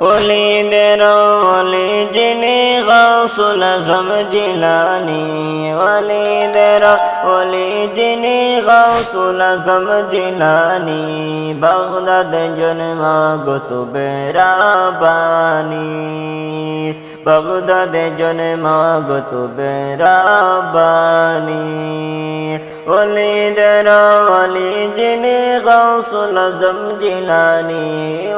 ওলিদের ওলি যিনি গাউসুল আজম জিলানি। ওলিদের ওলি যিনি গাউসুল আজম জিলানি। বাগদাদ জন্মা গতুবে রাবানি বাগদাদে জন্মা গতুবে রাবানি ওলিদের ওলি যিনি গাউসুল আজম জিলানি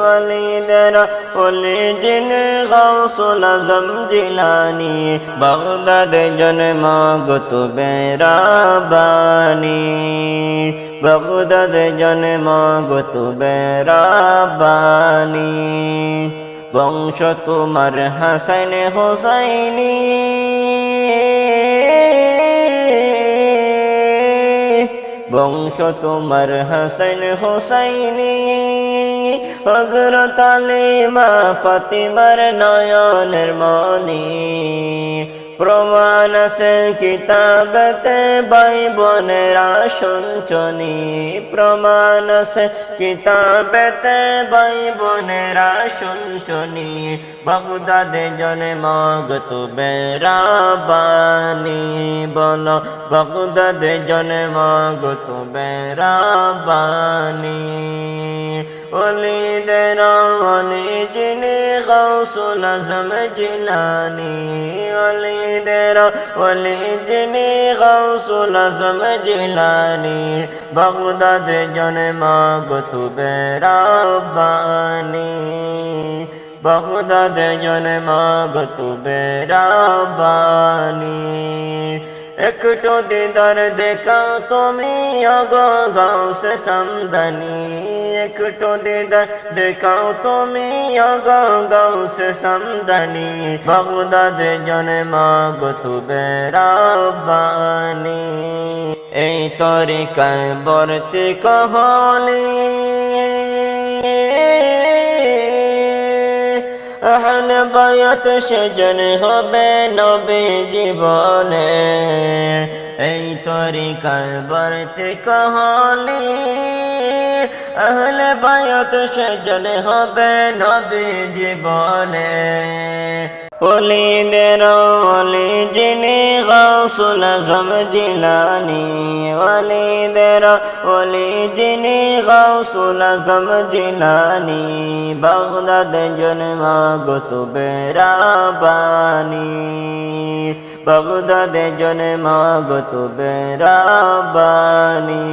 ওলিদের ওলি যিনি গাউসুল আজম জিলানি। বাগদাদ জন্মা গতুবে রাবানি বাগদাদ জন্মা গতুবে রাবানি বংশ তোমার হাসাইন হোসাইনি। বংশ তোমার হাসাইন হোসাইনি হজরত আলিমা ফাতিমার নয়নের মনি প্রমাণ আছে কিতাবতে বাইবনেরা শুনছনি প্রমাণ আছে কিতাবতে বাইবনেরা শুনছনি বাগদাদে জনে মগত বেরাবানি বলো, বাগদাদে জনে মগত বেরাবানি ওলিদের ওলি যিনি গাউসুল আজম জিলানি ওলিদের ওলি যিনি গাউসুল আজম জিলানি বাগদাদ জন্মা গতুবে রাব্বানি বাগদাদ জন্মা গতুবে রাব্বানি একটু দিদার দেখাও তুমি অগো গাও সে সমদানি একটু দিদার দেখাও তুমি অগো গাও সে সমদানি বাগদাদ জনে মাগো তুবে রাব্বানি। এই তরিকায় বর্তি কহলি আহল বয়ত সেজন হবে নবে জীবনে। এই তরিকার বর্তে কহলি আহল বয়ত সেজন হবে নবে জীবনে। ওলিদের ওলি যিনি গাউসুল আজম জিলানি ওলিদের ওলি যিনি গাউসুল আজম জিলানি বাগদাদ জন্ম গতুবে রাবানি, বাগদাদ জন্ম গতুবে রাবানি।